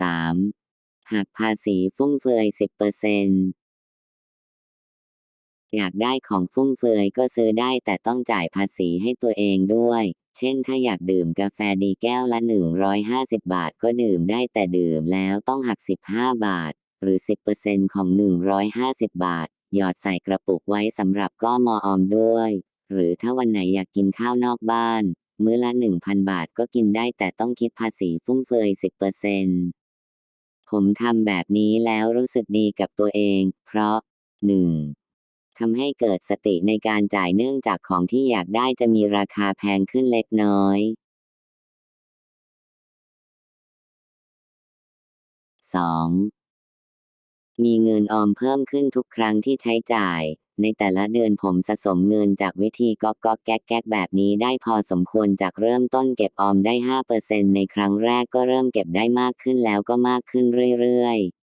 3. หักภาษีฟุ่มเฟือย 10%อยากได้ของฟุ่มเฟือยก็ซื้อได้แต่ต้องจ่ายภาษีให้ตัวเองด้วย เช่นถ้าอยากดื่มกาแฟดีแก้วละ 150 บาทก็ดื่มได้แต่ดื่มแล้วต้องหัก 15 บาท หรือ 10%ของ 150 บาท หยอดใส่กระปุกไว้สำหรับก็มออมด้วย หรือถ้าวันไหนอยากกินข้าวนอกบ้าน มื้อละ 1,000 บาทก็กินได้แต่ต้องคิดภาษีฟุ่มเฟือย 10% ผมทำแบบนี้แล้วรู้สึกดีกับตัวเอง เพราะ 1. ทำให้เกิดสติในการจ่ายเนื่องจากของที่อยากได้จะมีราคาแพงขึ้นเล็กน้อย 2. มีเงินออมเพิ่มขึ้นทุกครั้งที่ใช้จ่าย ในแต่ละเดือนผมสะสมเงินจากวิธีก๊อกก๊อกแก๊กแก๊กแบบนี้ได้พอสมควรจากเริ่มต้นเก็บออมได้ 5%ในครั้งแรกก็เริ่มเก็บได้มากขึ้นแล้วก็มากขึ้นเรื่อยๆ